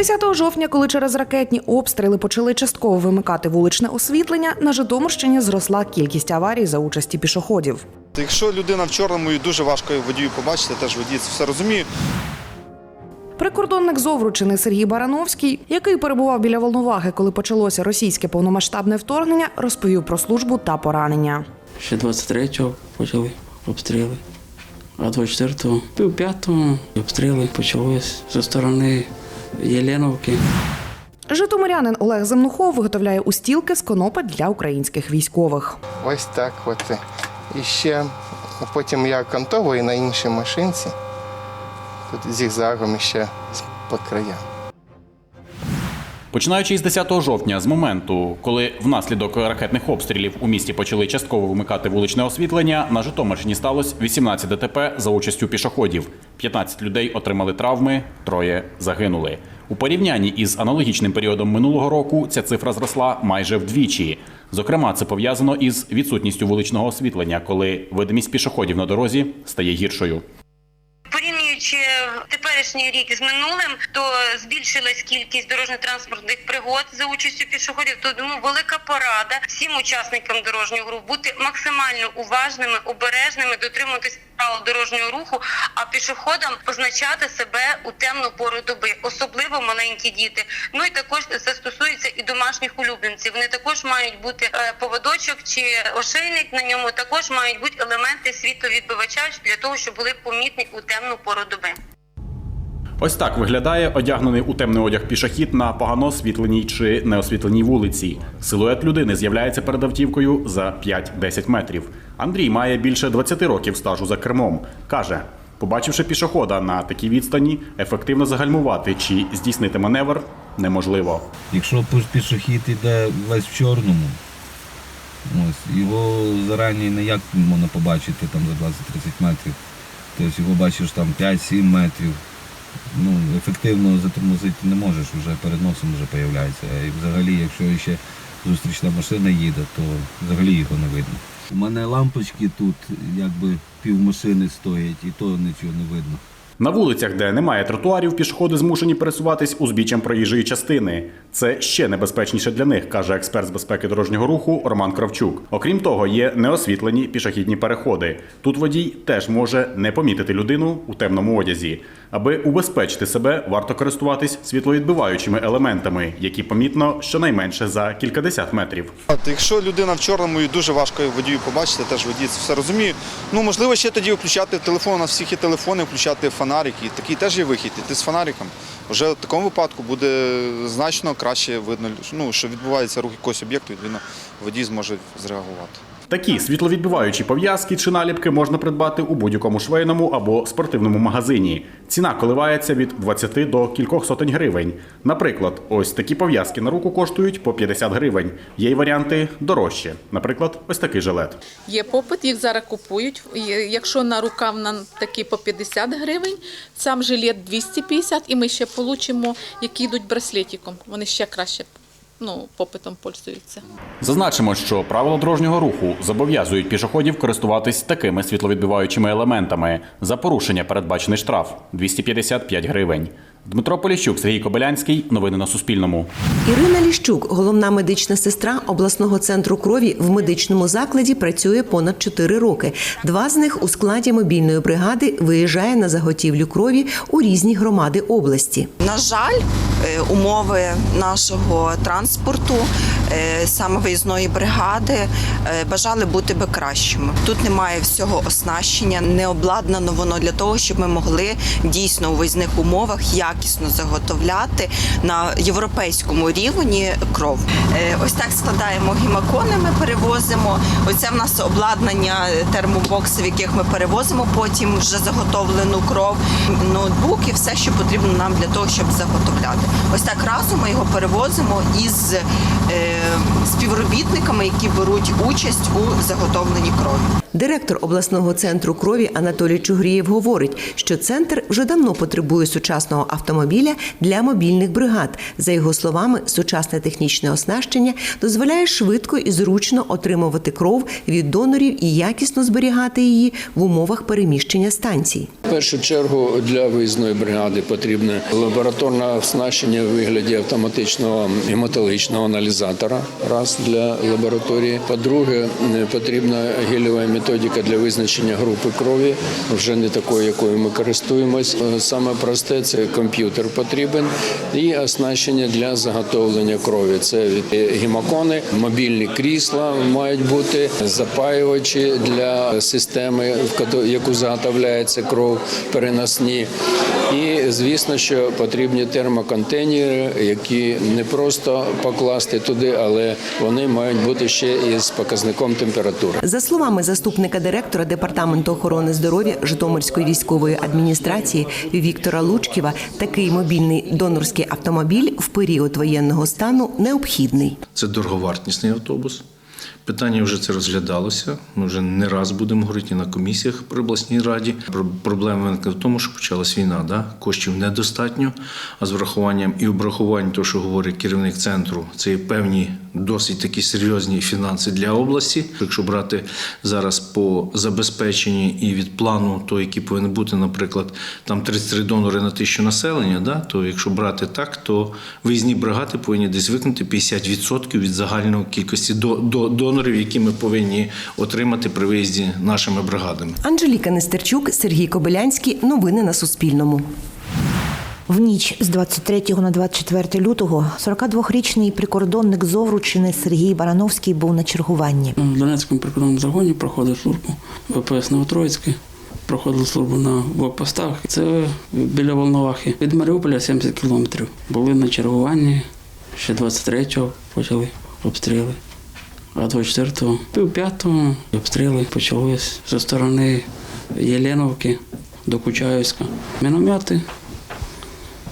10 жовтня, коли через ракетні обстріли почали частково вимикати вуличне освітлення, на Житомирщині зросла кількість аварій за участі пішоходів. Якщо людина в чорному і дуже важко водію побачити, теж водій це все розуміє. Прикордонник Зовручини Сергій Барановський, який перебував біля Волноваги, коли почалося російське повномасштабне вторгнення, розповів про службу та поранення. Ще 23-го почали обстріли, а 24-го, пів п'ятого обстріли почались зі сторони Єленовки. Житомирянин Олег Земнухов виготовляє устілки з конопа для українських військових. Ось так от. І ще потім я кантовую на іншій машинці. Тут зігзагом ще по краям. Починаючи із 10 жовтня, з моменту, коли внаслідок ракетних обстрілів у місті почали частково вимикати вуличне освітлення, на Житомирщині сталося 18 ДТП за участю пішоходів. 15 людей отримали травми, троє загинули. У порівнянні із аналогічним періодом минулого року ця цифра зросла майже вдвічі. Зокрема, це пов'язано із відсутністю вуличного освітлення, коли видимість пішоходів на дорозі стає гіршою. Порівнюючи теперішній рік з минулим, то збільшилась кількість дорожньо-транспортних пригод за участю пішоходів. Тому велика порада всім учасникам дорожнього руху бути максимально уважними, обережними, дотримуватись правил дорожнього руху, а пішоходам позначати себе у темну пору доби, особливо маленькі діти. Ну і також це стосується і домашніх улюбленців. Вони також мають бути е, поводочок чи ошейник на ньому. Також мають бути елементи світловідбивача для того, щоб були помітні у темну пору доби. Ось так виглядає одягнений у темний одяг пішохід на погано освітленій чи неосвітленій вулиці. Силует людини з'являється перед автівкою за 5-10 метрів. Андрій має більше 20 років стажу за кермом. Каже, побачивши пішохода на такій відстані, ефективно загальмувати чи здійснити маневр неможливо. Якщо пішохід іде весь в чорному, ось, його зарані ніяк можна побачити там за 20-30 метрів. Тобто його бачиш там 5-7 метрів. Ну, ефективно затормозити не можеш, вже перед носом вже з'являється. І взагалі, якщо ще зустрічна машина їде, то взагалі його не видно. У мене лампочки тут якби пів машини стоять, і то нічого не видно. На вулицях, де немає тротуарів, пішоходи змушені пересуватись узбіччям проїжджої частини. Це ще небезпечніше для них, каже експерт з безпеки дорожнього руху Роман Кравчук. Окрім того, є неосвітлені пішохідні переходи. Тут водій теж може не помітити людину у темному одязі. Аби убезпечити себе, варто користуватись світловідбиваючими елементами, які помітно щонайменше за кількадесят метрів. Якщо людина в чорному і дуже важко водію побачити, теж водій це все розуміє. Ну можливо, ще тоді включати телефон, у нас всіх є телефони, включати фонарик, і такий теж є вихід. Іти з фонариком. Вже в такому випадку буде значно краще видно, ну, що відбувається рух якогось об'єкту, відповідно, водій зможе зреагувати. Такі світловідбиваючі пов'язки чи наліпки можна придбати у будь-якому швейному або спортивному магазині. Ціна коливається від 20 до кількох сотень гривень. Наприклад, ось такі пов'язки на руку коштують по 50 гривень. Є й варіанти дорожче. Наприклад, ось такий жилет. Є попит, їх зараз купують. Якщо на рукав на такі по 50 гривень, сам жилет 250, і ми ще получимо, які йдуть браслетиком. Вони ще краще ну, попитом пользуються. Зазначимо, що правила дорожнього руху зобов'язують пішоходів користуватись такими світловідбиваючими елементами. За порушення передбачений штраф 255 гривень. Дмитро Поліщук, Сергій Кобилянський. Новини на Суспільному. Ірина Ліщук, головна медична сестра обласного центру крові в медичному закладі, працює понад 4 роки. Два з них у складі мобільної бригади виїжджає на заготівлю крові у різні громади області. На жаль, е, умови нашого транспорту, е, саме виїзної бригади, е, бажали бути би кращими. Тут немає всього оснащення, не обладнано воно для того, щоб ми могли дійсно у виїзних умовах якісно заготовляти на європейському рівні кров. Е, Ось так складаємо гемокони, ми перевозимо. Оце в нас обладнання термобокси, в яких ми перевозимо потім вже заготовлену кров, ноутбук і все, що потрібно нам для того, щоб заготовляти. Ось так разом ми його перевозимо із е, співробітниками, які беруть участь у заготовленні крові. Директор обласного центру крові Анатолій Чугрієв говорить, що центр вже давно потребує сучасного автомобіля для мобільних бригад. За його словами, сучасне технічне оснащення дозволяє швидко і зручно отримувати кров від донорів і якісно зберігати її в умовах переміщення станцій. В першу чергу для виїзної бригади потрібне лабораторне оснащення в вигляді автоматичного гематологічного аналізатора. Раз для лабораторії. По-друге, потрібна гелєва методика для визначення групи крові, вже не такої, якою ми користуємось. Е, Саме просте це комп'ютер потрібен і оснащення для заготовлення крові. Це е, гемокони, мобільні крісла мають бути, запаювачі для системи, в яку заготовляється кров, переносні. І звісно, що потрібні термоконтейнери, які не просто покласти туди, але вони мають бути ще і з показником температури. За словами заступника директора департаменту охорони здоров'я Житомирської військової адміністрації Віктора Лучківа, такий мобільний донорський автомобіль в період воєнного стану необхідний. Це дороговартісний автобус. Питання вже це розглядалося. Ми вже не раз будемо говорити на комісіях при обласній раді. Про- Проблема виникла в тому, що почалась війна. Да? Коштів недостатньо, а з врахуванням і обрахувань, того, що говорить керівник центру, це є певні досить такі серйозні фінанси для області. Якщо брати зараз по забезпеченні і від плану, то який повинен бути, наприклад, там 33 донори на тисячу населення, да? то якщо брати так, то виїзні бригади повинні десь виконати 50% від загальної кількості до, до, донорів, які ми повинні отримати при виїзді нашими бригадами. Анжеліка Нестерчук, Сергій Кобилянський. Новини на Суспільному. В ніч з 23 на 24 лютого 42-річний прикордонник з Овручини Сергій Барановський був на чергуванні. В Донецькому прикордонному загоні проходив службу ВПС Новотроїцьке. Проходив службу на блокпостах. Це біля Волновахи. Від Маріуполя 70 кілометрів. Були на чергуванні. Ще 23-го почали обстріли. А 24-го, пів п'ятого обстріли почались зі сторони Єленовки до Кучаївська. Міномети,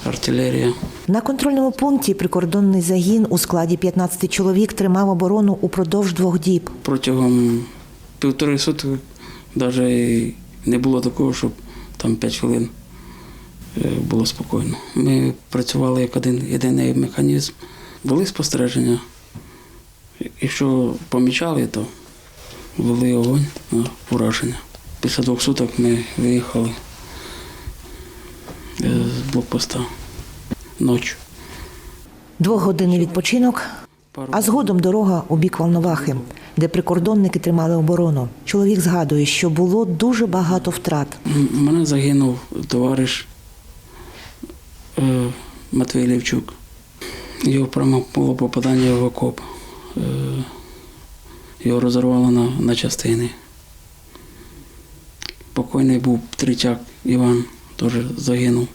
артилерія. На контрольному пункті прикордонний загін у складі 15 чоловік тримав оборону упродовж двох діб. протягом півтори суток навіть не було такого, щоб там 5 хвилин е, було спокійно. Ми працювали як один єдиний механізм. Були спостереження. Якщо помічали, то вели огонь на ураження. Після двох суток ми виїхали е, з блокпоста ночі. Двохгодинний відпочинок, а згодом дорога у бік Волновахи, де прикордонники тримали оборону. Чоловік згадує, що було дуже багато втрат. М- Мене загинув товариш е, Матвій Лівчук. Його прямо було попадання в окоп. Е, його розірвало на, на частини. Покойний був Тричак Іван, теж загинув.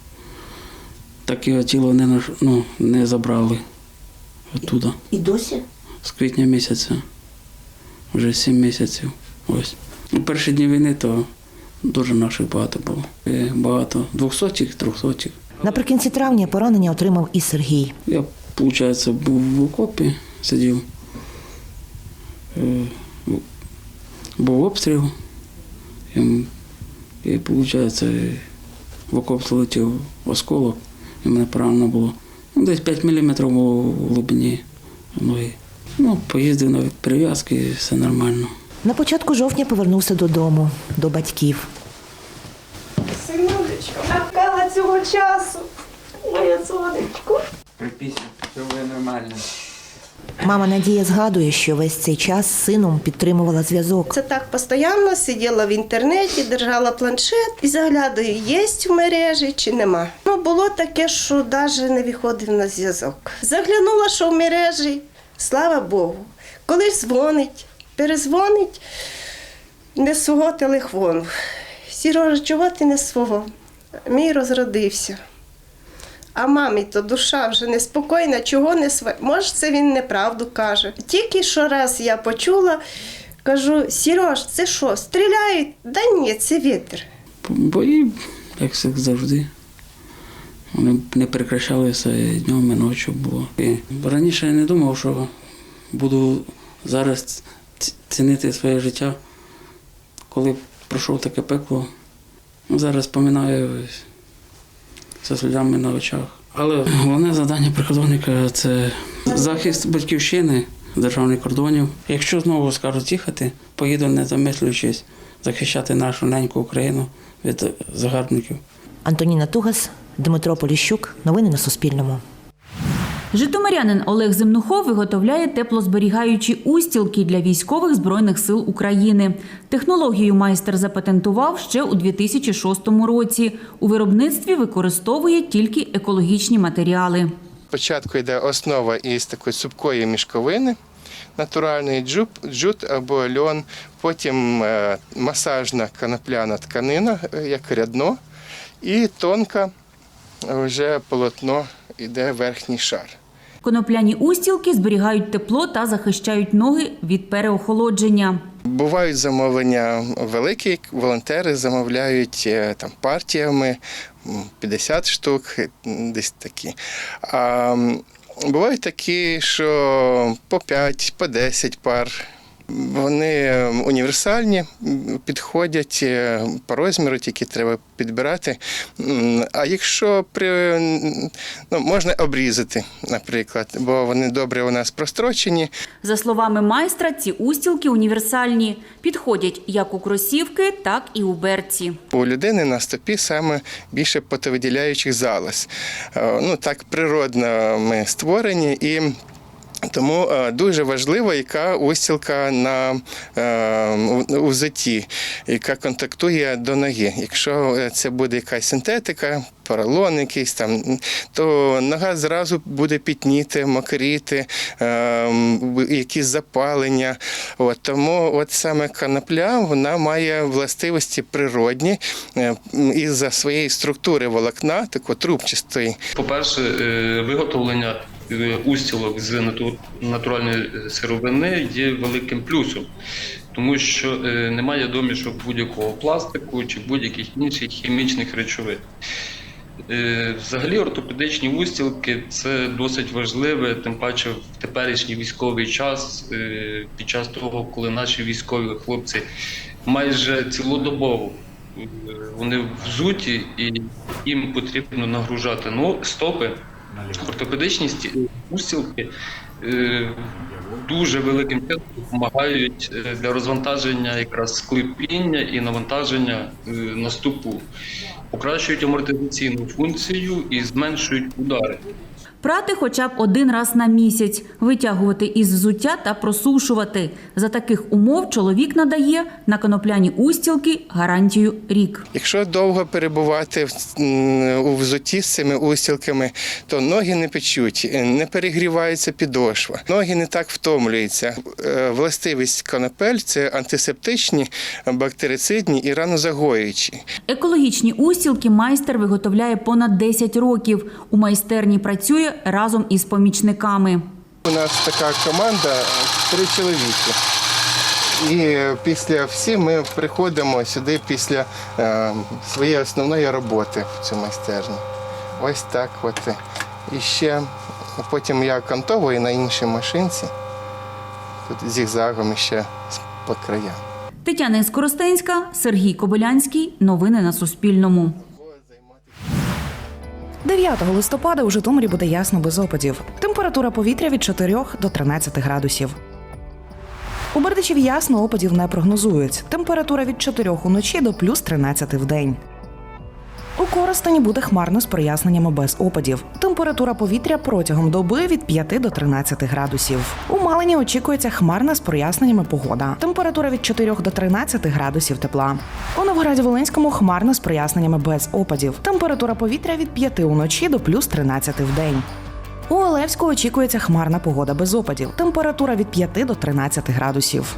Так його тіло не, ну, не забрали оттуда. І досі? З квітня місяця. Вже сім місяців. Ось. У перші дні війни то дуже наших багато було. І Багато двохсотих, трьохсотих. Наприкінці травня поранення отримав і Сергій. Я, виходить, був в окопі, сидів. Був обстріл. І, і виходить, в окоп залетів осколок, і мене поранено було. Ну, десь 5 мм було в глибині ноги. Ну, поїздив на перев'язки, все нормально. На початку жовтня повернувся додому, до батьків. Синюлечко, чекала цього часу. Моє сонечко. Припісня, все буде нормально. Мама Надія згадує, що весь цей час з сином підтримувала зв'язок. Це так постійно сиділа в інтернеті, держала планшет і заглядаю, є в мережі чи нема. Ну було таке, що навіть не виходив на зв'язок. Заглянула, що в мережі, слава Богу. Коли дзвонить, перезвонить не свого телефону. Сірожа, чого ти не свого? Мій розродився. А мамі то душа вже неспокійна, чого не сва. Може, це він неправду каже. Тільки що раз я почула, кажу: Сірож, це що, стріляють? Да ні, це вітер. Бої, як всіх завжди. Вони не прекращалися і днем і ночі було. І раніше я не думав, що буду зараз цінити своє життя, коли пройшов таке пекло. Зараз пам'ятаю зі сльозами на очах. Але головне завдання прикордонника це захист батьківщини, державних кордонів. Якщо знову скажуть їхати, поїду не замислюючись захищати нашу неньку Україну, від загарбників. Антоніна Тугас, Дмитро Поліщук. Новини на Суспільному. Житомирянин Олег Земнухов виготовляє теплозберігаючі устілки для військових збройних сил України. Технологію майстер запатентував ще у 2006 році. У виробництві використовує тільки екологічні матеріали. Спочатку йде основа із такої супкої мішковини, натуральний джут, джут або льон, потім е, масажна канопляна тканина, е, як рядно, і тонка вже полотно йде верхній шар. Конопляні устілки зберігають тепло та захищають ноги від переохолодження. Бувають замовлення великі, волонтери замовляють е, там партіями 50 штук, десь такі. А бувають такі, що по 5, по 10 пар. Вони універсальні, підходять е, по розміру, тільки треба підбирати. А якщо при, ну, можна обрізати, наприклад, бо вони добре у нас прострочені, За словами майстра, ці устілки універсальні, підходять як у кросівки, так і у берці. У людини на стопі саме більше потовиділяючих залоз. Е, Ну так природно ми створені і. Тому е, дуже важливо, яка устілка на е, у- у взутті, яка контактує до ноги. Якщо е, це буде якась синтетика, поролон якийсь там, то нога зразу буде пітніти, мокріти, якісь запалення. От, тому от саме канопля вона має властивості природні із-за своєї структури волокна, тако трубчастої. По-перше, е, виготовлення устілок з натуральної е, сировини є великим плюсом, тому що е, немає домішок будь-якого пластику чи будь-яких інших хімічних речовин. Е, Взагалі, ортопедичні устілки це досить важливе, тим паче в теперішній військовий час, е, під час того, коли наші військові хлопці майже цілодобово е, вони взуті і їм потрібно нагружати ну, стопи. Ортопедичні стілки е, дуже великим чином допомагають е, для розвантаження якраз склепіння і навантаження наступу, покращують амортизаційну функцію і зменшують удари. Прати хоча б один раз на місяць, витягувати із взуття та просушувати. За таких умов чоловік надає на конопляні устілки гарантію рік. Якщо довго перебувати у взутті з цими устілками, то ноги не печуть, не перегрівається підошва, ноги не так втомлюються. Е, Властивість конопель це антисептичні, бактерицидні і ранозагоюючі. Екологічні устілки майстер виготовляє понад 10 років. У майстерні працює разом із помічниками. У нас така команда три чоловіки. І після всі ми приходимо сюди після е, своєї основної роботи в цю майстерню. Ось так от. І ще потім я кантовую на іншій машинці. Тут зігзагом ще по краям. Тетяна Скоростенська, Сергій Кобилянський. Новини на Суспільному. 9 листопада у Житомирі буде ясно без опадів. Температура повітря від 4 до 13 градусів. У Бердичів ясно опадів не прогнозують. Температура від 4 уночі до плюс 13 в день. У Коростені буде хмарно з проясненнями без опадів. Температура повітря протягом доби від 5 до 13 градусів. У Малині очікується хмарна з проясненнями погода. Температура від 4 до 13 градусів тепла. У Новграді Волинському хмарно з проясненнями без опадів. Температура повітря від 5 уночі до плюс 13 в день. У Олевську очікується хмарна погода без опадів. Температура від 5 до 13 градусів.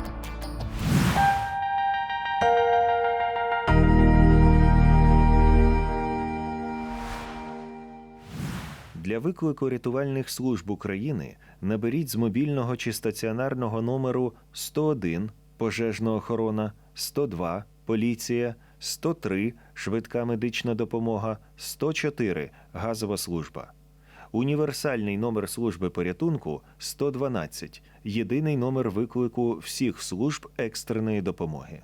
Для виклику рятувальних служб України наберіть з мобільного чи стаціонарного номеру 101 пожежна охорона, 102 поліція, 103 швидка медична допомога, 104 газова служба. Універсальний номер служби порятунку 112 єдиний номер виклику всіх служб екстреної допомоги.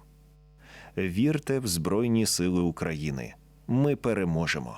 Вірте в Збройні Сили України. Ми переможемо!